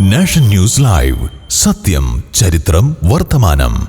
Nation news live. സത്യം ചരിത്രം വർത്തമാനം.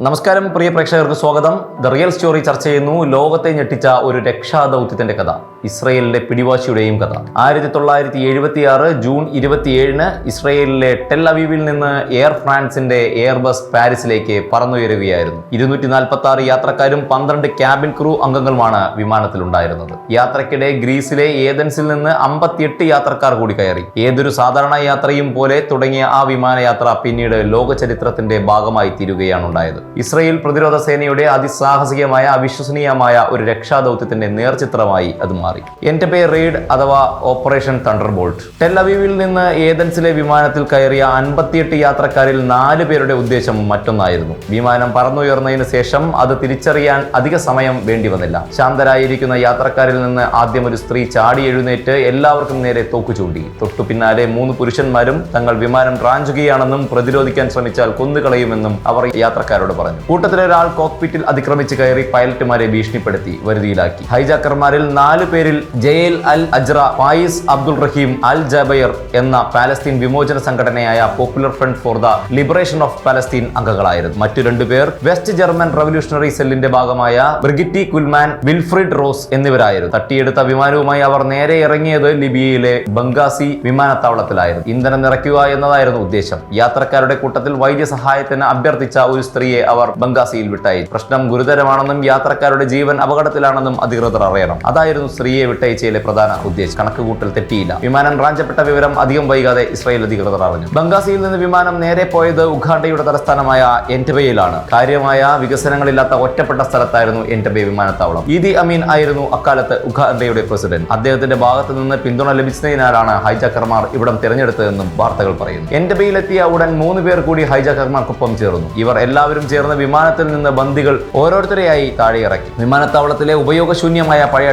നമസ്കാരം പ്രിയ പ്രേക്ഷകർക്ക് സ്വാഗതം. ദ റിയൽ സ്റ്റോറി ചർച്ച ചെയ്യുന്നു. ലോകത്തെ ഞെട്ടിച്ച ഒരു രക്ഷാദൗത്യത്തിന്റെ കഥ. ഇസ്രയേലിന്റെ പിടിവാശിയുടെയും കഥ. ആയിരത്തി തൊള്ളായിരത്തി എഴുപത്തി ആറ് ജൂൺ ഇരുപത്തിയേഴിന് ഇസ്രയേലിലെ ടെൽ അവീവിൽ നിന്ന് എയർ ഫ്രാൻസിന്റെ എയർബസ് പാരീസിലേക്ക് പറന്നുയരുകയായിരുന്നു. ഇരുന്നൂറ്റി നാൽപ്പത്തി ആറ് യാത്രക്കാരും പന്ത്രണ്ട് ക്യാബിൻ ക്രൂ അംഗങ്ങളുമാണ് വിമാനത്തിലുണ്ടായിരുന്നത്. യാത്രക്കിടെ ഗ്രീസിലെ ഏതൻസിൽ നിന്ന് അമ്പത്തിയെട്ട് യാത്രക്കാർ കൂടി കയറി. ഏതൊരു സാധാരണ യാത്രയും പോലെ തുടങ്ങിയ ആ വിമാനയാത്ര പിന്നീട് ലോക ചരിത്രത്തിന്റെ ഭാഗമായി തീരുകയാണ് ഉണ്ടായത് ഇസ്രയേൽ പ്രതിരോധ സേനയുടെ അതിസാഹസികമായ അവിശ്വസനീയമായ ഒരു രക്ഷാദൗത്യത്തിന്റെ നേർചിത്രമായി അത് മാറി. എന്റബെ റെയ്ഡ് അഥവാ ഓപ്പറേഷൻ തണ്ടർബോൾട്ട്. ടെല്ലവീവിൽ നിന്ന് ഏതൻസിലെ വിമാനത്തിൽ കയറിയ അൻപത്തിയെട്ട് യാത്രക്കാരിൽ നാല് പേരുടെ ഉദ്ദേശം മറ്റൊന്നായിരുന്നു. വിമാനം പറന്നുയർന്നതിന് ശേഷം അത് തിരിച്ചറിയാൻ അധിക സമയം വേണ്ടി വന്നില്ല. ശാന്തരായിരിക്കുന്ന യാത്രക്കാരിൽ നിന്ന് ആദ്യം ഒരു സ്ത്രീ ചാടി എഴുന്നേറ്റ് എല്ലാവർക്കും നേരെ തോക്കു ചൂണ്ടി. തൊട്ടു പിന്നാലെ മൂന്ന് പുരുഷന്മാരും തങ്ങൾ വിമാനം റാഞ്ചുകയാണെന്നും പ്രതിരോധിക്കാൻ ശ്രമിച്ചാൽ കൊന്നുകളയുമെന്നും അവർ യാത്രക്കാരോട് പറഞ്ഞു. കൂട്ടത്തിലൊരാൾ കോക്പിറ്റിൽ അതിക്രമിച്ച് കയറി പൈലറ്റുമാരെ ഭീഷണിപ്പെടുത്തി വരുതിയിലാക്കി. ഹൈജാക്കർമാരിൽ നാല് പേരിൽ ജയേൽ അൽ അജ്ര Fayez Abdul Rahim al Jaber എന്ന പാലസ്തീൻ വിമോചന സംഘടനയായ popular front for the liberation of Palestine അംഗങ്ങളായിരുന്നു. മറ്റു രണ്ടുപേർ വെസ്റ്റ് ജർമ്മൻ റവല്യൂഷണറി സെല്ലിന്റെ ഭാഗമായ ബ്രിഗിറ്റി കുൽമാൻ വിൽഫ്രിഡ് റോസ് എന്നിവരായിരുന്നു. തട്ടിയെടുത്ത വിമാനവുമായി അവർ നേരെ ഇറങ്ങിയത് ലിബിയയിലെ ബംഗാസി വിമാനത്താവളത്തിലായിരുന്നു. ഇന്ധനം നിറയ്ക്കുക എന്നതായിരുന്നു ഉദ്ദേശം. യാത്രക്കാരുടെ കൂട്ടത്തിൽ വൈദ്യസഹായത്തിന് അഭ്യർത്ഥിച്ച ഒരു സ്ത്രീയെ അവർ ബംഗാസിയിൽ വിട്ടയച്ചു. പ്രശ്നം ഗുരുതരമാണെന്നും യാത്രക്കാരുടെ ജീവൻ അപകടത്തിലാണെന്നും അധികൃതർ അറിയണം. അതായിരുന്നു സ്ത്രീയെ വിട്ടയച്ചയിലെ പ്രധാന ഉദ്ദേശം. കണക്കുകൂട്ടൽ തെറ്റിയില്ല. വിമാനം റാഞ്ചപ്പെട്ട വിവരം അധികം വൈകാതെ ഇസ്രായേൽ അധികൃതർ അറിഞ്ഞു. ബംഗാസിയിൽ നിന്ന് വിമാനം നേരെ പോയത് ഉഗാണ്ടയുടെ തലസ്ഥാനമായ എന്റബയിലാണ്. കാര്യമായ വികസനങ്ങളില്ലാത്ത ഒറ്റപ്പെട്ട സ്ഥലത്തായിരുന്നു എന്റബെ വിമാനത്താവളം. ഈദി അമീൻ ആയിരുന്നു അക്കാലത്ത് ഉഗാണ്ടയുടെ പ്രസിഡന്റ്. അദ്ദേഹത്തിന്റെ ഭാഗത്ത് നിന്ന് പിന്തുണ ലഭിച്ചതിനാലാണ് ഹൈജാക്കർമാർ ഇവിടം തിരഞ്ഞെടുത്തതെന്നും വാർത്തകൾ പറയുന്നു. എന്റബയിലെത്തിയ ഉടൻ മൂന്ന് പേർ കൂടി ഹൈജാക്കർമാർക്കൊപ്പം ചേർന്നു. ഇവർ എല്ലാവരും ചേർന്ന് വിമാനത്തിൽ നിന്ന് ബന്ദികൾ ഓരോരുത്തരെയായി താഴെയിറക്കി. വിമാനത്താവളത്തിലെ ഉപയോഗശൂന്യമായ പഴയ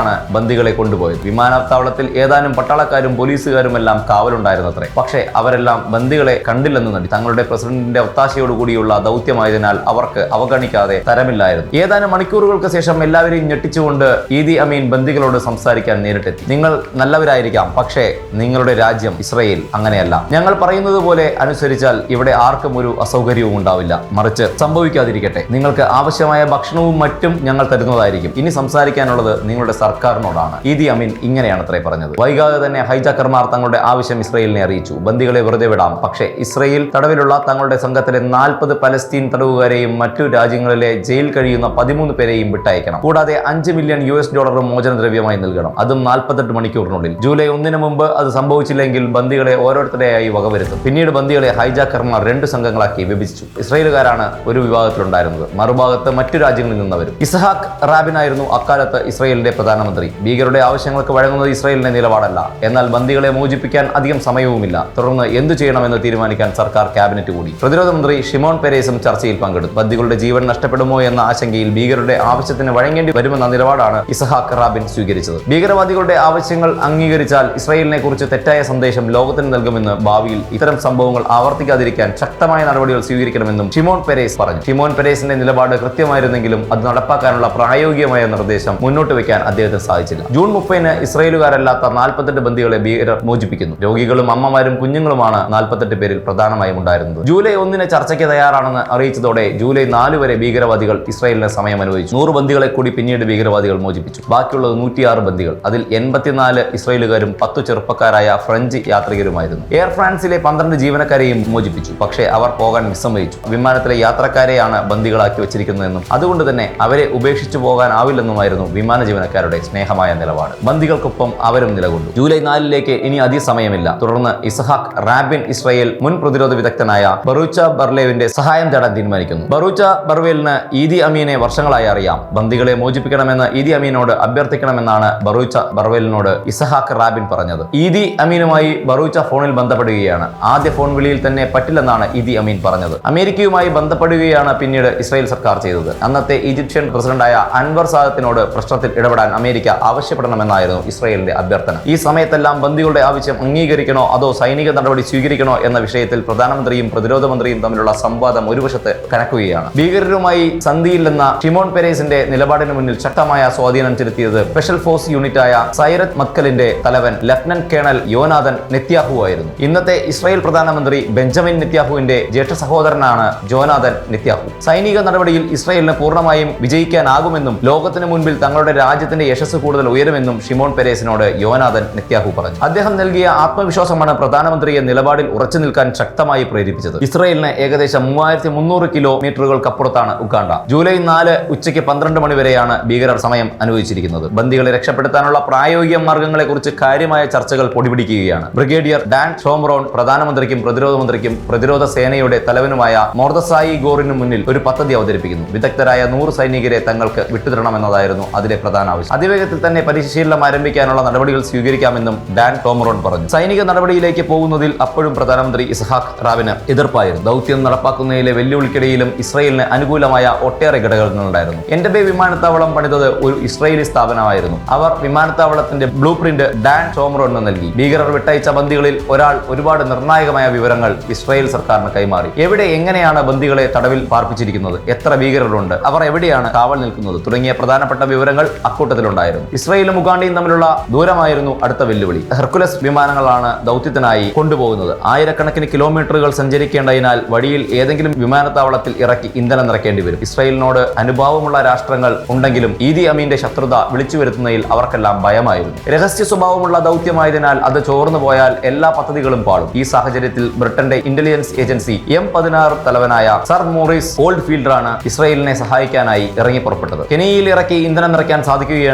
ടെർമിനലിലേക്കാണ് ബന്ദികളെ കൊണ്ടുപോയത്. വിമാനത്താവളത്തിൽ ഏതാനും പട്ടാളക്കാരും പോലീസുകാരും എല്ലാം കാവലുണ്ടായിരുന്നത്രേ. പക്ഷേ അവരെല്ലാം ബന്ദികളെ കണ്ടില്ലെന്ന് നടി. തങ്ങളുടെ പ്രസിഡന്റിന്റെ ഒത്താശയോടുകൂടിയുള്ള ദൗത്യമായതിനാൽ അവർക്ക് അവഗണിക്കാതെ തരമില്ലായിരുന്നു. ഏതാനും മണിക്കൂറുകൾക്ക് ശേഷം എല്ലാവരെയും ഞെട്ടിച്ചുകൊണ്ട് ഈദി അമീൻ ബന്ദികളോട് സംസാരിക്കാൻ നേരിട്ടെത്തി. നിങ്ങൾ നല്ലവരായിരിക്കാം പക്ഷേ നിങ്ങളുടെ രാജ്യം ഇസ്രയേൽ അങ്ങനെയല്ല. ഞങ്ങൾ പറയുന്നത് പോലെ അനുസരിച്ചാൽ ഇവിടെ ആർക്കും ഒരു അസൗകര്യവും ഉണ്ടാവില്ല. മറിച്ച് സംഭവിക്കാതിരിക്കട്ടെ. നിങ്ങൾക്ക് ആവശ്യമായ ഭക്ഷണവും മറ്റും ഞങ്ങൾ തരുന്നതായിരിക്കും. ഇനി സംസാരിക്കാനുള്ളത് നിങ്ങളുടെ സർക്കാരിനോടാണ്. ഈദി അമീൻ ഇങ്ങനെയാണ് അത്രേ പറഞ്ഞത്. വൈകാതെ തന്നെ ഹൈജാക്കർമാർ തങ്ങളുടെ ആവശ്യം ഇസ്രയേലിനെ അറിയിച്ചു. ബന്ദികളെ വെറുതെ വിടാം. പക്ഷേ ഇസ്രയേൽ തടവിലുള്ള തങ്ങളുടെ സംഘത്തിലെ നാൽപ്പത് പലസ്തീൻ തടവുകാരെയും മറ്റു രാജ്യങ്ങളിലെ ജയിൽ കഴിയുന്ന പതിമൂന്ന് പേരെയും വിട്ടയക്കണം. കൂടാതെ അഞ്ച് മില്യൺ യു എസ് ഡോളർ മോചനദ്രവ്യമായി നൽകണം. അതും നാൽപ്പത്തെട്ട് മണിക്കൂറിനുള്ളിൽ. ജൂലൈ ഒന്നിന് മുമ്പ് അത് സംഭവിച്ചില്ലെങ്കിൽ ബന്ദികളെ ഓരോരുത്തരെയായി വകവരുത്തും. പിന്നീട് ബന്ദികളെ ഹൈജാക്കർമാർ രണ്ട് സംഘങ്ങളാക്കി വിഭജിച്ചു. ഇസ്രയേലുകാരാണ് ഒരു വിഭാഗത്തിലുണ്ടായിരുന്നത്. മറുഭാഗത്ത് മറ്റു രാജ്യങ്ങളിൽ നിന്നവരും. ഇസഹാക്ക് റാബിനായിരുന്നു അക്കാലത്ത് ഇസ്രയേലിന്റെ പ്രധാനമന്ത്രി. ഭീകരുടെ ആവശ്യങ്ങൾക്ക് വഴങ്ങുന്നത് ഇസ്രയേലിന്റെ നിലപാടല്ല. എന്നാൽ ബന്ദികളെ മോചിപ്പിക്കാൻ അധികം സമയവുമില്ല. തുടർന്ന് എന്തു ചെയ്യണമെന്ന് തീരുമാനിക്കാൻ സർക്കാർ ക്യാബിനറ്റ് കൂടി. പ്രതിരോധ മന്ത്രി ഷിമോൺ പെരേസും ചർച്ചയിൽ പങ്കെടുത്തു. ബന്ദികളുടെ ജീവൻ നഷ്ടപ്പെടുമോ എന്ന ആശങ്കയിൽ ഭീകരരുടെ ആവശ്യത്തിന് വഴങ്ങേണ്ടി വരുമെന്ന നിലപാടാണ് ഇസഹാഖ് റാബിൻ സ്വീകരിച്ചത്. ഭീകരവാദികളുടെ ആവശ്യങ്ങൾ അംഗീകരിച്ചാൽ ഇസ്രയേലിനെ കുറിച്ച് തെറ്റായ സന്ദേശം ലോകത്തിന് നൽകുമെന്ന് ഭാവിയിൽ ഇത്തരം സംഭവങ്ങൾ ആവർത്തിക്കാതിരിക്കാൻ ശക്തമായ നടപടികൾ സ്വീകരിക്കണമെന്നും ഷിമോൺ പെരേസ് പറഞ്ഞു. ഷിമോൺ പെരേസിന്റെ നിലപാട് കൃത്യമായിരുന്നെങ്കിലും അത് നടപ്പാക്കാനുള്ള പ്രായോഗികമായ നിർദ്ദേശം മുന്നോട്ട് വെക്കാൻ അദ്ദേഹത്തിന് സാധിച്ചില്ല. ജൂൺ മുപ്പതിന് ഇസ്രയേലുകാരല്ലാത്ത നാൽപ്പത്തെട്ട് ബന്ദികളെ ഭീകരർ മോചിപ്പിക്കുന്നു. രോഗികളും അമ്മമാരും കുഞ്ഞുങ്ങളുമാണ് നാൽപ്പത്തെട്ട് പേരിൽ പ്രധാനമായും ഉണ്ടായിരുന്നത്. ജൂലൈ ഒന്നിന് ചർച്ചയ്ക്ക് തയ്യാറാണെന്ന് അറിയിച്ചതോടെ ജൂലൈ നാല് വരെ ഭീകരവാദികൾ ഇസ്രയേലിന് സമയം അനുവദിച്ചു നൂറ് ബന്ദികളെ കൂടി പിന്നീട് ഭീകരവാദികൾ മോചിപ്പിച്ചു. ബാക്കിയുള്ളത് നൂറ്റിയാറ് ബന്ദികൾ. അതിൽ എൺപത്തിനാല് ഇസ്രയേലുകാരും പത്തു ചെറുപ്പക്കാരായ ഫ്രഞ്ച് യാത്രികരുമായിരുന്നു. എയർ ഫ്രാൻസിലെ പന്ത്രണ്ട് ജീവനക്കാരെയും മോചിപ്പിച്ചു. പക്ഷേ അവർ പോകാൻ വിസമ്മതിച്ചു. വിമാനത്തിലെ യാത്രക്കാരെയാണ് ബന്ദികളാക്കി വെച്ചിരിക്കുന്നതെന്നും അതുകൊണ്ട് തന്നെ അവരെ ഉപേക്ഷിച്ചു പോകാനാവില്ലെന്നുമായിരുന്നു വിമാന ജീവനക്കാരുടെ സ്നേഹമായ നിലപാട്. ബന്ദികൾക്കൊപ്പം അവരും നിലകൊണ്ടു. ജൂലൈ നാലിലേക്ക് ഇനി അതിസമയമില്ല തുടർന്ന് ഇസഹാഖ് റാബിൻ ഇസ്രായേൽ മുൻ പ്രതിരോധ വിദഗ്ധനായ ബറൂച്ച ബർലേവിന്റെ സഹായം തേടാൻ തീരുമാനിക്കുന്നു. ബറൂച്ച ബർവേലിന് ഈദി അമീനെ വർഷങ്ങളായി അറിയാം. ബന്ദികളെ മോചിപ്പിക്കണമെന്ന് ഈദി അമീനോട് അഭ്യർത്ഥിക്കണമെന്നാണ് ബറൂച്ച ബർവേലിനോട് ഇസഹാക്ക് റാബിൻ പറഞ്ഞത്. ഈദി അമീനുമായി ബറൂച്ച ഫോണിൽ ബന്ധപ്പെടുകയാണ്. ആദ്യ ഫോൺ വിളിയിൽ തന്നെ പറ്റില്ലെന്നാണ് ഈദി അമീൻ പറഞ്ഞത്. അമേരിക്കയുമായി ബന്ധപ്പെടുകയാണ് പിന്നീട് ഇസ്രായേൽ സർക്കാർ ചെയ്തത്. അന്നത്തെ ഈജിപ്ഷ്യൻ പ്രസിഡന്റായ അൻവർ സാദത്തിനോട് പ്രശ്നത്തിൽ ഇടപെടാൻ അമേരിക്ക ആവശ്യപ്പെടണമെന്നായിരുന്നു ഇസ്രയേലിന്റെ അഭ്യർത്ഥന. ഈ സമയത്തെല്ലാം ബന്ദികളുടെ ആവശ്യം അംഗീകരിക്കണോ അതോ സൈനിക നടപടി സ്വീകരിക്കണോ എന്ന വിഷയത്തിൽ പ്രധാനമന്ത്രിയും പ്രതിരോധ മന്ത്രിയും തമ്മിലുള്ള സംവാദം ഒരു വശത്ത് കനക്കുകയാണ്. ഭീകരരുമായി സന്ധിയില്ലെന്ന ഷിമോൺ പെരേസിന്റെ നിലപാടിന് മുന്നിൽ ശക്തമായ സ്വാധീനം ചെലുത്തിയത് സ്പെഷ്യൽ ഫോഴ്സ് യൂണിറ്റായ സൈറത് മക്കലിന്റെ തലവൻ ലഫ്റ്റനന്റ് കേണൽ യോനാഥൻ നെത്യാഹു ആയിരുന്നു. ഇന്നത്തെ ഇസ്രായേൽ പ്രധാനമന്ത്രി ബെഞ്ചമിൻ നെത്യാഹുവിന്റെ ജ്യേഷ്ഠ സഹോദരനാണ് ജോനാഥൻ നെത്യാഹു. സൈനിക നടപടിയിൽ ഇസ്രായേലിന് പൂർണമായും വിജയിക്കാനാകുമെന്നും ലോകത്തിന് മുൻപിൽ തങ്ങളുടെ രാജ്യത്തിന്റെ യശസ് കൂടുതൽ ഉയരുമെന്നും ഷിമോൺ പെരേസിനോട് യോനാഥൻ നെത്യാഹു പറഞ്ഞു. അദ്ദേഹം നൽകിയ ആത്മവിശ്വാസമാണ് പ്രധാനമന്ത്രിയെ നിലപാടിൽ ഉറച്ചു നിൽക്കാൻ ശക്തമായി പ്രേരിപ്പിച്ചത്. ഇസ്രയേലിന് ഏകദേശം മൂവായിരത്തി മുന്നൂറ് കിലോമീറ്ററുകൾക്കപ്പുറത്താണ് ഉഗാണ്ട. ജൂലൈ നാല് ഉച്ചയ്ക്ക് പന്ത്രണ്ട് മണി വരെയാണ് ഭീകരർ സമയം അനുവദിച്ചിരിക്കുന്നത്. ബന്ദികളെ രക്ഷപ്പെടുത്താനുള്ള പ്രായോഗിക മാർഗങ്ങളെക്കുറിച്ച് കാര്യമായ ചർച്ചകൾ പൊടിപിടിക്കുകയാണ്. ബ്രിഗേഡിയർ ഡാൻ ഷോംറോൺ പ്രധാനമന്ത്രിക്കും പ്രതിരോധ മന്ത്രിക്കും പ്രതിരോധ സേനയുടെ തലവനുമായ മോർദസായി ഗോറിനു മുന്നിൽ ഒരു പദ്ധതി അവതരിപ്പിക്കുന്നു. വിദഗ്ധരായ നൂറ് സൈനികരെ തങ്ങൾക്ക് വിട്ടുതരണമെന്നതായിരുന്നു അതിലെ പ്രധാന ആവശ്യം. അതിവേഗത്തിൽ തന്നെ പരിശീലനം ആരംഭിക്കാനുള്ള നടപടികൾ സ്വീകരിക്കാമെന്നും ഡാൻ ടോമറോൺ പറഞ്ഞു. സൈനിക നടപടിയിലേക്ക് പോകുന്നതിൽ അപ്പോഴും പ്രധാനമന്ത്രി ഇസ്ഹാഖ് റാവിന് എതിർപ്പായിരുന്നു. ദൗത്യം നടപ്പാക്കുന്നതിലെ വെല്ലുവിളിക്കിടയിലും ഇസ്രയേലിന് അനുകൂലമായ ഒട്ടേറെ ഘടകങ്ങളുണ്ടായിരുന്നു. എൻഡബെ വിമാനത്താവളം പണിതത് ഒരു ഇസ്രയേലി സ്ഥാപനമായിരുന്നു. അവർ വിമാനത്താവളത്തിന്റെ ബ്ലൂ പ്രിന്റ് ഡാൻ ടോമറോണിന് നൽകി. ഭീകരർ വിട്ടയച്ച ബന്ദികളിൽ ഒരാൾ ഒരുപാട് നിർണായകമായ വിവരങ്ങൾ ഇസ്രായേൽ സർക്കാരിന് കൈമാറി. എവിടെ എങ്ങനെയാണ് ബന്ദികളെ തടവിൽ പാർപ്പിച്ചിരിക്കുന്നത്? എത്ര ഭീകരരുണ്ട്? അവർ എവിടെയാണ് കാവൽ നിൽക്കുന്നത്? തുടങ്ങിയ പ്രധാനപ്പെട്ട വിവരങ്ങൾ അക്കൂട്ടത്തിലുണ്ടായിരുന്നു ഇസ്രയേലും ഉഗാണ്ടയും തമ്മിലുള്ള ദൂരമായിരുന്നു അടുത്ത വെല്ലുവിളി. ഹെർക്കുലസ് വിമാനങ്ങളാണ് ദൗത്യത്തിനായി കൊണ്ടുപോകുന്നത്. ആയിരക്കണക്കിന് കിലോമീറ്ററുകൾ സഞ്ചരിക്കേണ്ടതിനാൽ വഴിയിൽ ഏതെങ്കിലും വിമാനത്താവളത്തിൽ ഇറക്കി ഇന്ധനം നിറയ്ക്കേണ്ടി വരും. ഇസ്രയേലിനോട് അനുഭാവമുള്ള രാഷ്ട്രങ്ങൾ ഉണ്ടെങ്കിലും ഈദി അമീന്റെ ശത്രുത വിളിച്ചു വരുത്തുന്നതിൽ അവർക്കെല്ലാം ഭയമായിരുന്നു. രഹസ്യ സ്വഭാവമുള്ള ദൗത്യമായതിനാൽ അത് ചോർന്നു പോയാൽ എല്ലാ പദ്ധതികളും പാളും. ഈ സാഹചര്യത്തിൽ ബ്രിട്ടന്റെ ഇന്റലിജൻസ് ഏജൻസി എം പതിനാറ് തലവനായ സർ മോറിസ് ഓൾഡ് ഫീൽഡറാണ് ഇസ്രയേലിനെ സഹായിക്കാനായി ഇറങ്ങി പുറപ്പെട്ടത്. കെനിയയിൽ ഇറക്കി ഇന്ധനം നിറയ്ക്കാൻ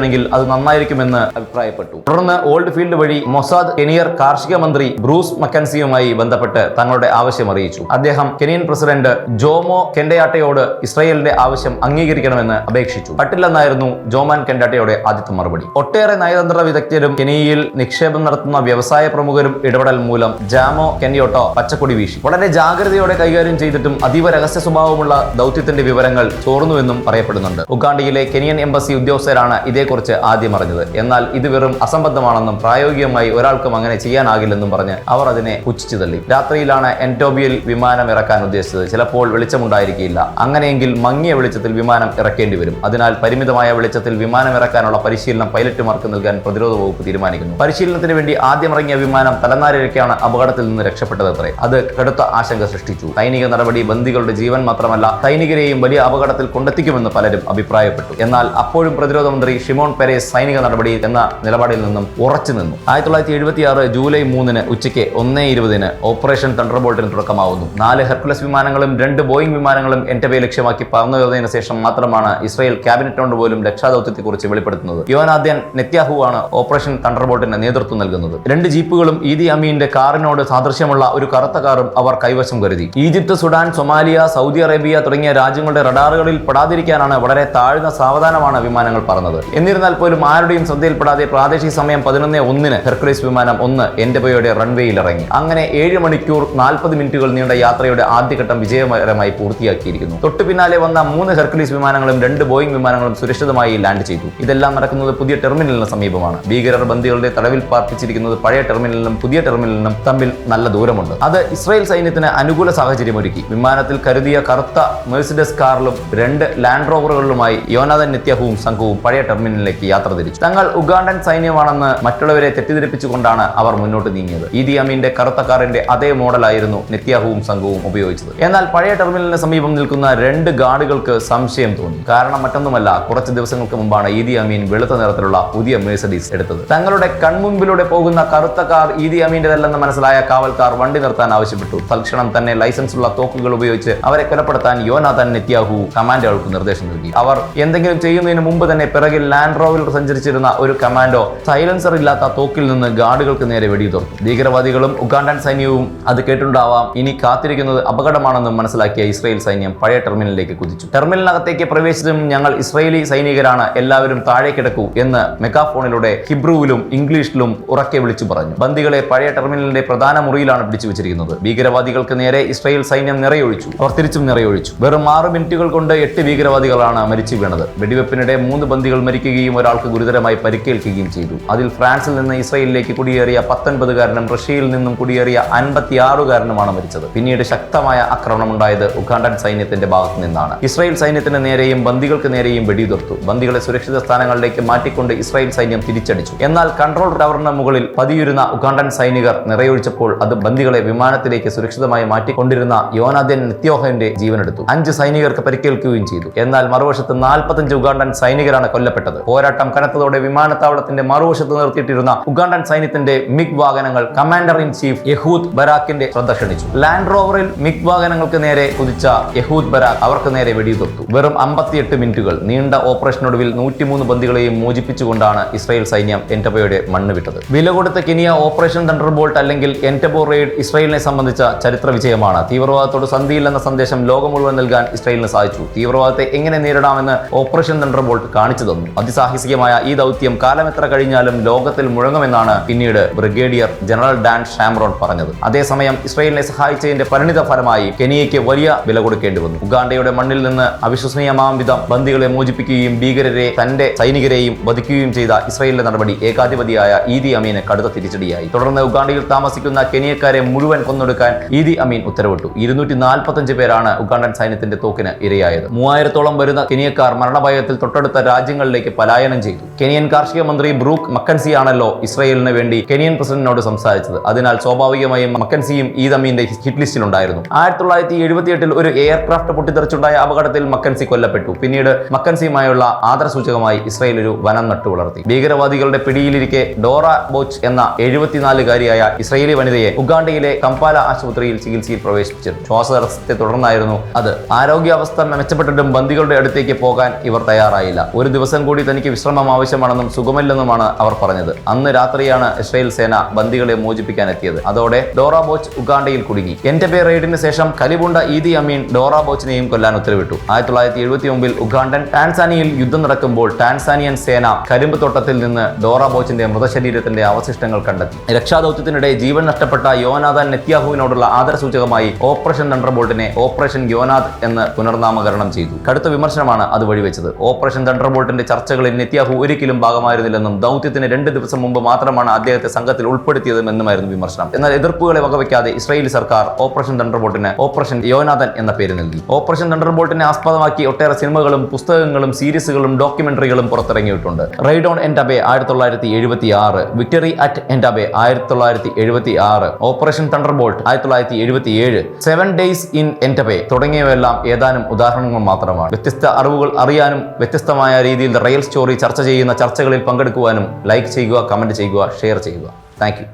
സാധിക്കുകയാണെങ്കിൽ അത് നന്നായിരിക്കുമെന്ന് അഭിപ്രായപ്പെട്ടു. തുടർന്ന് ഓൾഡ് ഫീൽഡ് വഴി മൊസാദ് കെനിയർ കാർഷിക മന്ത്രി ബ്രൂസ് മക്കൻസിയുമായി ബന്ധപ്പെട്ട് തങ്ങളുടെ ആവശ്യം അറിയിച്ചു. അദ്ദേഹം കെനിയൻ പ്രസിഡന്റ് ജോമോ കെൻഡയാട്ടയോട് ഇസ്രായേലിന്റെ ആവശ്യം അംഗീകരിക്കണമെന്ന് അപേക്ഷിച്ചു. പട്ടില്ലെന്നായിരുന്നു ജോമാൻ കെൻഡാട്ടയുടെ ആദ്യത്തെ മറുപടി. ഒട്ടേറെ നയതന്ത്ര വിദഗ്ധരും കെനിയയിൽ നിക്ഷേപം നടത്തുന്ന വ്യവസായ പ്രമുഖരും ഇടപെടൽ മൂലം ജാമോ കെനിയോട്ടോ പച്ചക്കൊടി വീശി. വളരെ ജാഗ്രതയോടെ കൈകാര്യം ചെയ്തിട്ടും അതീവ രഹസ്യ സ്വഭാവമുള്ള ദൗത്യത്തിന്റെ വിവരങ്ങൾ ചോർന്നുവെന്നും പറയപ്പെടുന്നുണ്ട്. ഉഗാണ്ടയിലെ കെനിയൻ എംബസി ഉദ്യോഗസ്ഥരാണ് ഇതേക്കുറിച്ച് ആദ്യം അറിഞ്ഞത്. എന്നാൽ ഇത് വെറും അസംബന്ധമാണെന്നും പ്രായോഗികമായി ഒരാൾക്കും അങ്ങനെ ചെയ്യാനാകില്ലെന്നും പറഞ്ഞ് അവർ അതിനെ പുച്ഛിച്ചു തള്ളി. രാത്രിയിലാണ് എന്റോബിയിൽ വിമാനം ഇറക്കാൻ ഉദ്ദേശിച്ചത്. ചിലപ്പോൾ വെളിച്ചമുണ്ടായിരിക്കില്ല. അങ്ങനെയെങ്കിൽ മങ്ങിയ വെളിച്ചത്തിൽ വിമാനം ഇറക്കേണ്ടി വരും. അതിനാൽ പരിമിതമായ വെളിച്ചത്തിൽ വിമാനം ഇറക്കാനുള്ള പരിശീലനം പൈലറ്റുമാർക്ക് നൽകാൻ പ്രതിരോധ വകുപ്പ് തീരുമാനിക്കുന്നു. പരിശീലനത്തിന് വേണ്ടി ആദ്യം ഇറങ്ങിയ വിമാനം തലനാരിഴയ്ക്കാണ് അപകടത്തിൽ നിന്ന് രക്ഷപ്പെട്ടതത്രേ അത് കടുത്ത ആശങ്ക സൃഷ്ടിച്ചു. സൈനിക നടപടി ബന്ദികളുടെ ജീവൻ മാത്രമല്ല സൈനികരെയും വലിയ അപകടത്തിൽ കൊണ്ടെത്തിക്കുമെന്ന് പലരും അഭിപ്രായപ്പെട്ടു. എന്നാൽ അപ്പോഴും പ്രതിരോധ മന്ത്രി ഷിമോൺ പെരേസ് സൈനിക നടപടി എന്ന നിലപാടിൽ നിന്നും ഉറച്ചു നിന്നു. ആയിരത്തി തൊള്ളായിരത്തി എഴുപത്തി ആറ് ജൂലൈ മൂന്നിന് ഉച്ചയ്ക്ക് ഒന്നേ ഇരുപതിന് ഓപ്പറേഷൻ തണ്ടർബോൾട്ടിന് തുടക്കമാവുന്നു. നാല് ഹെർക്കുലസ് വിമാനങ്ങളും രണ്ട് ബോയിംഗ് വിമാനങ്ങളും എന്റബെ ലക്ഷ്യമാക്കി പറന്നുയർന്നതിന് ശേഷം മാത്രമാണ് ഇസ്രായേൽ ക്യാബിനറ്റോണ്ട് പോലും രക്ഷാദൌത്യത്തെക്കുറിച്ച് വെളിപ്പെടുത്തുന്നത്. യോനാദ്യൻ നെത്യാഹു ആണ് ഓപ്പറേഷൻ തണ്ടർബോൾട്ടിന് നേതൃത്വം നൽകുന്നത്. രണ്ട് ജീപ്പുകളും ഈദി അമീന്റെ കാറിനോട് സാദൃശ്യമുള്ള ഒരു കറുത്ത കാറും അവർ കൈവശം കരുതി. Egypt Sudan Somalia Saudi Arabia തുടങ്ങിയ രാജ്യങ്ങളുടെ റഡാറുകളിൽ പെടാതിരിക്കാനാണ് വളരെ താഴ്ന്ന സാവധാനമാണ് വിമാനങ്ങൾ പറന്നത്. എന്നിരുന്നാൽ പോലും ആരുടെയും ശ്രദ്ധയിൽപ്പെടാതെ പ്രാദേശിക സമയം പതിനൊന്ന് ഒന്നിന് ഹെർക്കുലൈസ് വിമാനം ഒന്ന് എൻഡബയുടെ റൺവേയിൽ ഇറങ്ങി അങ്ങനെ ഏഴ് മണിക്കൂർ നാൽപ്പത് മിനിറ്റുകൾ നീണ്ട യാത്രയുടെ ആദ്യഘട്ടം വിജയകരമായി പൂർത്തിയാക്കിയിരിക്കുന്നു. തൊട്ടു പിന്നാലെ വന്ന മൂന്ന് ഹെർക്കുലീസ് വിമാനങ്ങളും രണ്ട് ബോയിങ് വിമാനങ്ങളും സുരക്ഷിതമായി ലാൻഡ് ചെയ്തു. ഇതെല്ലാം നടക്കുന്നത് പുതിയ ടെർമിനലിന് സമീപമാണ്. ഭീകരർ ബന്ദികളുടെ തടവിൽ പാർപ്പിച്ചിരിക്കുന്നത് പഴയ ടെർമിനലിനും പുതിയ ടെർമിനലിനും തമ്മിൽ നല്ല ദൂരമുണ്ട്. അത് ഇസ്രായേൽ സൈന്യത്തിന് അനുകൂല സാഹചര്യം ഒരുക്കി. വിമാനത്തിൽ കരുതിയ കറുത്ത മെഴ്സിഡസ് കാറിലും രണ്ട് ലാൻഡ് റോവറുകളിലുമായി യോനാഥൻ നിത്യഹവും സംഘവും പഴയ ടെർമിനലിലേക്ക് യാത്ര തിരിച്ചു. തങ്ങൾ ഉഗാണ്ടൻ സൈന്യമാണെന്ന് മറ്റുള്ളവരെ തെറ്റിദ്ധരിപ്പിച്ചുകൊണ്ടാണ് അവർ മുന്നോട്ട് നീങ്ങിയത്. ഈദി അമീന്റെ കറുത്ത കാറിന്റെ അതേ മോഡലായിരുന്നു നിത്യാഹുവും സംഘവും ഉപയോഗിച്ചത്. എന്നാൽ പഴയ ടെർമിനലിന് സമീപം നിൽക്കുന്ന രണ്ട് ഗാർഡുകൾക്ക് സംശയം തോന്നി. കാരണം മറ്റൊന്നുമല്ല കുറച്ച് ദിവസങ്ങൾക്ക് മുമ്പാണ് ഈദി അമീൻ വെളുത്ത നിറത്തിലുള്ള പുതിയ മേഴ്സഡീസ് എടുത്തത്. തങ്ങളുടെ കൺമുമ്പിലൂടെ പോകുന്ന കറുത്ത കാർ ഈദി അമീന്റെതല്ലെന്ന് മനസ്സിലായ കാവൽക്കാർ വണ്ടി നിർത്താൻ ആവശ്യപ്പെട്ടു. തൽക്ഷണം തന്നെ ലൈസൻസ് ഉള്ള തോക്കുകൾ ഉപയോഗിച്ച് അവരെ കൊലപ്പെടുത്താൻ യോനാഥൻ നെത്യാഹു കമാൻഡോകൾക്ക് നിർദ്ദേശം നൽകി. അവർ എന്തെങ്കിലും ചെയ്യുന്നതിന് മുമ്പ് തന്നെ പിറകിൽ റോവിൽ സഞ്ചരിച്ചിരുന്ന ഒരു കമാൻഡോ സൈലൻസർ ഇല്ലാത്ത തോക്കിൽ നിന്ന് ഗാർഡുകൾക്ക് നേരെ വെടിയുതിർത്തു ഭീകരവാദികളും ഉഗാണ്ടൻ സൈന്യവും അത് കേട്ടുണ്ടാവാം ഇനി കാത്തിരിക്കുന്നത് അപകടമാണെന്ന് മനസ്സിലാക്കിയ ഇസ്രയേൽ സൈന്യം പഴയ ടെർമിനലിലേക്ക് കുതിച്ചു. ടെർമിനലിനകത്തേക്ക് പ്രവേശിച്ചും ഞങ്ങൾ ഇസ്രയേലി സൈനികരാണ് എല്ലാവരും താഴെ കിടക്കൂ എന്ന് മെഗാഫോണിലൂടെ ഹിബ്രുവിലും ഇംഗ്ലീഷിലും ഉറക്കെ വിളിച്ചു പറഞ്ഞു. ബന്ദികളെ പഴയ ടെർമിനലിന്റെ പ്രധാന മുറിയിലാണ് പിടിച്ചു വെച്ചിരിക്കുന്നത് ഭീകരവാദികൾക്ക് നേരെ ഇസ്രയേൽ സൈന്യം നിറയൊഴിച്ചു. അവർ തിരിച്ചും നിറയൊഴിച്ചു. വെറും ആറ് മിനിറ്റുകൾ കൊണ്ട് എട്ട് ഭീകരവാദികളാണ് മരിച്ചു വീണത്. വെടിവെപ്പിനിടെ മൂന്ന് ബന്ദികൾ മരിക്കുകയും മരിക്കുകയും ഒരാൾക്ക് ഗുരുതരമായി പരിക്കേൽക്കുകയും ചെയ്തു. അതിൽ ഫ്രാൻസിൽ നിന്ന് ഇസ്രയേലിലേക്ക് കുടിയേറിയ പത്തൊൻപതുകാരനും റഷ്യയിൽ നിന്നും കുടിയേറിയ അൻപത്തിയാറുകാരനുമാണ് മരിച്ചത്. പിന്നീട് ശക്തമായ ആക്രമണം ഉണ്ടായത് ഉഗാണ്ടൻ സൈന്യത്തിന്റെ ഭാഗത്തു നിന്നാണ്. ഇസ്രായേൽ സൈന്യത്തിന് നേരെയും ബന്ദികൾക്ക് നേരെയും വെടിയുതിർത്തു. ബന്ദികളെ സുരക്ഷിത സ്ഥാനങ്ങളിലേക്ക് മാറ്റിക്കൊണ്ട് ഇസ്രായേൽ സൈന്യം തിരിച്ചടിച്ചു. എന്നാൽ കൺട്രോൾ ടവറിന് മുകളിൽ പതിയിരുന്ന ഉഗാണ്ടൻ സൈനികർ നിറയൊഴിച്ചപ്പോൾ അത് ബന്ദികളെ വിമാനത്തിലേക്ക് സുരക്ഷിതമായി മാറ്റിക്കൊണ്ടിരുന്ന യോനാദ്യൻ നിത്യോഹന്റെ ജീവനെടുത്തു. അഞ്ച് സൈനികർക്ക് പരിക്കേൽക്കുകയും ചെയ്തു. എന്നാൽ മറുവശത്ത് നാൽപ്പത്തഞ്ച് ഉഗാണ്ടൻ സൈനികരാണ് കൊല്ലപ്പെട്ടത്. പോരാട്ടം കനത്തതോടെ വിമാനത്താവളത്തിന്റെ മറുവശത്ത് നിർത്തിയിട്ടിരുന്ന ഉഗാണ്ടൻ സൈന്യത്തിന്റെ മിഗ് വാഹനങ്ങൾ കമാൻഡർ ഇൻ ചീഫ് യഹൂദ് ബരാക്കിന്റെ ശ്രദ്ധ ക്ഷണിച്ചു. ലാൻഡ് റോവറിൽ മിഗ് വാഹനങ്ങൾക്ക് നേരെ കുതിച്ച യഹൂദ് ബരാക്ക് അവർക്ക് നേരെ വെടിയുതിർത്തു. വെറും അമ്പത്തിയെട്ട് മിനിറ്റുകൾ നീണ്ട ഓപ്പറേഷനൊടുവിൽ നൂറ്റിമൂന്ന് ബന്ദികളെയും മോചിപ്പിച്ചുകൊണ്ടാണ് ഇസ്രായേൽ സൈന്യം എന്റബോയുടെ മണ്ണ് വിട്ടത്. വില കൊടുത്ത കെനിയ ഓപ്പറേഷൻ തണ്ടർബോൾട്ട് അല്ലെങ്കിൽ എന്റബോ റെയ്ഡ് ഇസ്രായേലിനെ സംബന്ധിച്ച ചരിത്ര വിജയമാണ്. തീവ്രവാദത്തോട് സന്ധിയില്ലെന്ന സന്ദേശം ലോകം മുഴുവൻ നൽകാൻ ഇസ്രായേലിന് സാധിച്ചു. തീവ്രവാദത്തെ എങ്ങനെ നേരിടാമെന്ന് ഓപ്പറേഷൻ തണ്ടർബോൾട്ട് കാണിച്ചു തന്നു. അതിസാഹസികമായ ഈ ദൗത്യം കാലമെത്ര കഴിഞ്ഞാലും ലോകത്തിൽ മുഴങ്ങുമെന്നാണ് പിന്നീട് ബ്രിഗേഡിയർ ജനറൽ ഡാൻ ഷാംറോൺ പറഞ്ഞത്. അതേസമയം ഇസ്രയേലിനെ സഹായിച്ചതിന്റെ പരിണിത ഫലമായി കെനിയയ്ക്ക് വലിയ വില കൊടുക്കേണ്ടി വന്നു. ഉഗാണ്ടയുടെ മണ്ണിൽ നിന്ന് അവിശ്വസനീയമാം വിധം ബന്ദികളെ മോചിപ്പിക്കുകയും ഭീകരരെ തന്റെ സൈനികരെയും വധിക്കുകയും ചെയ്ത ഇസ്രയേലിന്റെ നടപടി ഏകാധിപതിയായ ഈദി അമീന് കടുത്ത തിരിച്ചടിയായി. തുടർന്ന് ഉഗാണ്ടയിൽ താമസിക്കുന്ന കെനിയക്കാരെ മുഴുവൻ കൊന്നൊടുക്കാൻ ഈദി അമീൻ ഉത്തരവിട്ടു. ഇരുന്നൂറ്റി നാൽപ്പത്തഞ്ച് പേരാണ് ഉഗാണ്ടൻ സൈന്യത്തിന്റെ തോക്കിന് ഇരയായത്. മൂവായിരത്തോളം വരുന്ന കെനിയക്കാർ മരണഭയത്തിൽ തൊട്ടടുത്ത രാജ്യങ്ങളിലേക്ക് പലായനം ചെയ്തു. കെനിയൻ കാർഷിക മന്ത്രി ബ്രൂക്ക് മക്കൻസി ആണല്ലോ ഇസ്രായേലിന് വേണ്ടി കെനിയൻ പ്രസിഡന്റിനോട് സംസാരിച്ചത്. അതിനാൽ സ്വാഭാവികമായും മക്കൻസിയും ഈ അമീന്റെ ഹിറ്റ് ലിസ്റ്റിലുണ്ടായിരുന്നു. ആയിരത്തി തൊള്ളായിരത്തി എഴുപത്തിയെട്ടിൽ ഒരു എയർക്രാഫ്റ്റ് പൊട്ടിത്തെറിച്ചുണ്ടായ അപകടത്തിൽ മക്കൻസി കൊല്ലപ്പെട്ടു. പിന്നീട് മക്കൻസിയുമായുള്ള ആദരസൂചകമായി ഇസ്രയേൽ ഒരു വനം നട്ടു വളർത്തി. ഭീകരവാദികളുടെ പിടിയിലിരിക്കെ ഡോറ ബോച്ച് എന്ന എഴുപത്തിനാലുകാരിയായ ഇസ്രയേലി വനിതയെ ഉഗാണ്ടയിലെ കമ്പാല ആശുപത്രിയിൽ ചികിത്സയിൽ പ്രവേശിപ്പിച്ചിരുന്നു. ശ്വാസതടസ്സത്തെ തുടർന്നായിരുന്നു അത്. ആരോഗ്യാവസ്ഥ മെച്ചപ്പെട്ടിട്ടും ബന്ദികളുടെ അടുത്തേക്ക് പോകാൻ ഇവർ തയ്യാറായില്ല. ഒരു ദിവസം കൂടി തനിക്ക് വിശ്രമം ആവശ്യമാണെന്നും സുഖമില്ലെന്നുമാണ് അവർ പറഞ്ഞത്. അന്ന് രാത്രിയാണ് ഇസ്രായേൽ സേന ബന്ദികളെ മോചിപ്പിക്കാൻ എത്തിയത് അതോടെ ഡോറ ബോച്ച് ഉഗാണ്ടയിൽ കുടുങ്ങി. എന്റെ പേർ റെയ്ഡിന് ശേഷം കലിബുണ്ട ഈദി അമീൻ ഡോറ ബോച്ചിനെയും കൊല്ലാൻ ഉത്തരവിട്ടു. ആയിരത്തി തൊള്ളായിരത്തി എഴുപത്തി ഒമ്പതിൽ ഉഗാണ്ടൻ ടാൻസാനിയയിൽ യുദ്ധം നടക്കുമ്പോൾ ടാൻസാനിയൻ സേന കരിമ്പ് തോട്ടത്തിൽ നിന്ന് ഡോറ ബോച്ചിന്റെ മൃതശരീരത്തിന്റെ അവശിഷ്ടങ്ങൾ കണ്ടെത്തി. രക്ഷാദൌത്യത്തിനിടെ ജീവൻ നഷ്ടപ്പെട്ട യോനാഥൻ നെത്യാഹുവിനോടുള്ള ആദരസൂചകമായി ഓപ്പറേഷൻ തണ്ടർബോൾട്ടിനെ ഓപ്പറേഷൻ യോനാഥ് എന്ന് പുനർനാമകരണം ചെയ്തു. കടുത്ത വിമർശനമാണ് അത് വഴിവെച്ചത്. ഓപ്പറേഷൻ തണ്ടർബോൾട്ടിന്റെ ചർച്ചകളിൽ നെത്യാഹു ഒരിക്കലും ഭാഗമായിരുന്നില്ലെന്നും ദൗത്യത്തിന് രണ്ട് ദിവസം മുമ്പ് മാത്രമാണ് അദ്ദേഹത്തെ സംഘത്തിൽ ഉൾപ്പെടുത്തിയതെന്നുമായിരുന്നു വിമർശനം. എന്നാൽ എതിർപ്പുകളെ വകവയ്ക്കാതെ ഇസ്രായേലി സർക്കാർ ഓപ്പറേഷൻ തണ്ടർബോൾട്ടിന് ഓപ്പറേഷൻ യോനാഥൻ എന്ന പേര് നൽകി. ഓപ്പറേഷൻ തണ്ടർബോൾട്ടിനെ ആസ്പദമാക്കി ഒട്ടേറെ സിനിമകളും പുസ്തകങ്ങളും സീരീസുകളും ഡോക്യുമെന്ററികളും പുറത്തിറങ്ങിയിട്ടുണ്ട്. റൈഡ് ഓൺ എൻഡബെ ആയിരത്തി തൊള്ളായിരത്തി എഴുപത്തി ആറ് വിക്ടറി അറ്റ് എൻഡബെ ആയിരത്തി തൊള്ളായിരത്തി എഴുപത്തി ആറ് ഓപ്പറേഷൻ തണ്ടർബോൾട്ട് ആയിരത്തി തൊള്ളായിരത്തി എഴുപത്തി ഏഴ് സെവൻ ഡേയ്സ് ഇൻ എൻഡബെ തുടങ്ങിയവയെല്ലാം ഏതാനും ഉദാഹരണങ്ങൾ മാത്രമാണ്. വ്യത്യസ്ത അറിവുകൾ അറിയാനും വ്യത്യസ്തമായ രീതിയിൽ റിയൽ സ്റ്റോറി ചർച്ച ചെയ്യുന്ന ചർച്ചകളിൽ പങ്കെടുക്കുവാനും ലൈക്ക് ചെയ്യുക കമന്റ് ചെയ്യുക ഷെയർ ചെയ്യുക. Thank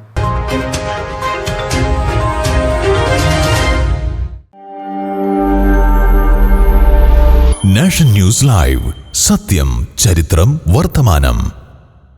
nation news live. സത്യം ചരിത്രം വർത്തമാനം.